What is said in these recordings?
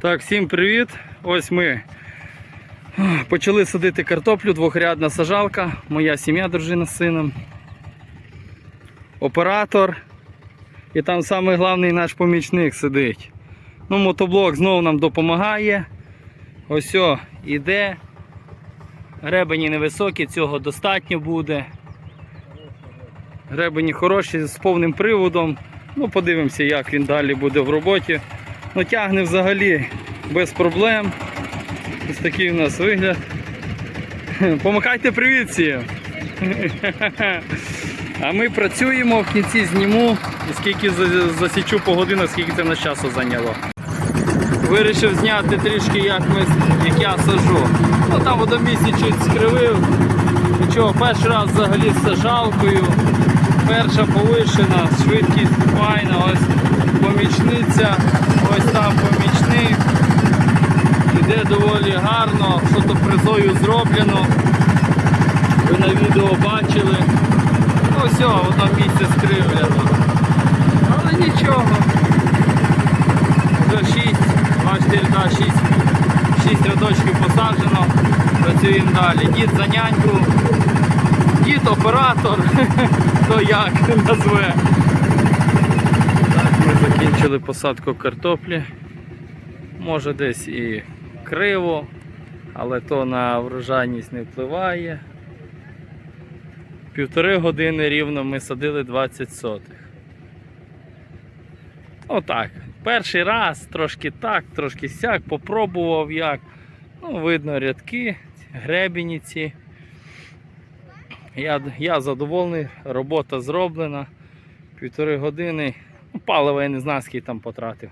Так, всім привіт! Ось ми почали садити картоплю, двохрядна сажалка, моя сім'я, дружина з сином, оператор. І там самий головний наш помічник сидить. Ну, мотоблок знову нам допомагає. Ось о, іде. Гребені невисокі, цього достатньо буде. Гребені хороші з повним приводом. Ну, подивимося, як він далі буде в роботі. Ну, тягне взагалі без проблем. Ось такий у нас вигляд. Помахайте привіт всім! А ми працюємо в кінці зніму, скільки засічу по годинах, скільки це на часу зайняло. Вирішив зняти трішки, як, ми, як я сажу. Ну там водомісці чуть скривив. Нічого, перший раз взагалі з сажалкою. Перша повишена, швидкість файна, ось помічниця, ось там помічник. Іде доволі гарно, що то фрезою зроблено. Ви на відео бачили. Ну все, воно місце скривлено. Але нічого. Вже 6, бачите, да, 6, 6 рядочків посаджено. Працюємо далі. Дід за няньку, дід оператор, хто як назве. Так, ми закінчили посадку картоплі. Може десь і криво, але то на врожайність не впливає. Півтори години рівно ми садили 20 сотих. Отак. Перший раз трошки так, трошки сяк, попробував як. Ну, видно рядки, гребені ці. Я, я задоволений, робота зроблена. Півтори години. Ну, палива я не знаю, скільки там потратив.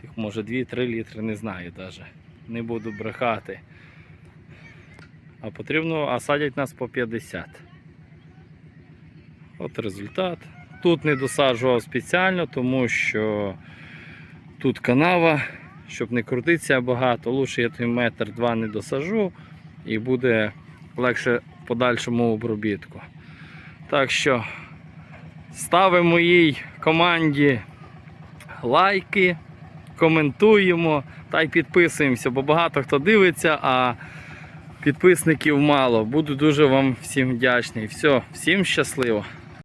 Тих може 2-3 літри, не знаю навіть. Не буду брехати. А потрібно, а садять нас по 50. От результат. Тут не досаджував спеціально, тому що тут канава, щоб не крутитися багато. Лучше я той метр два не досажу і буде легше в подальшому обробітку. Так що ставимо моїй команді лайки, коментуємо та й підписуємося, бо багато хто дивиться, а підписників мало. Буду дуже вам всім вдячний. Все, всім щасливо!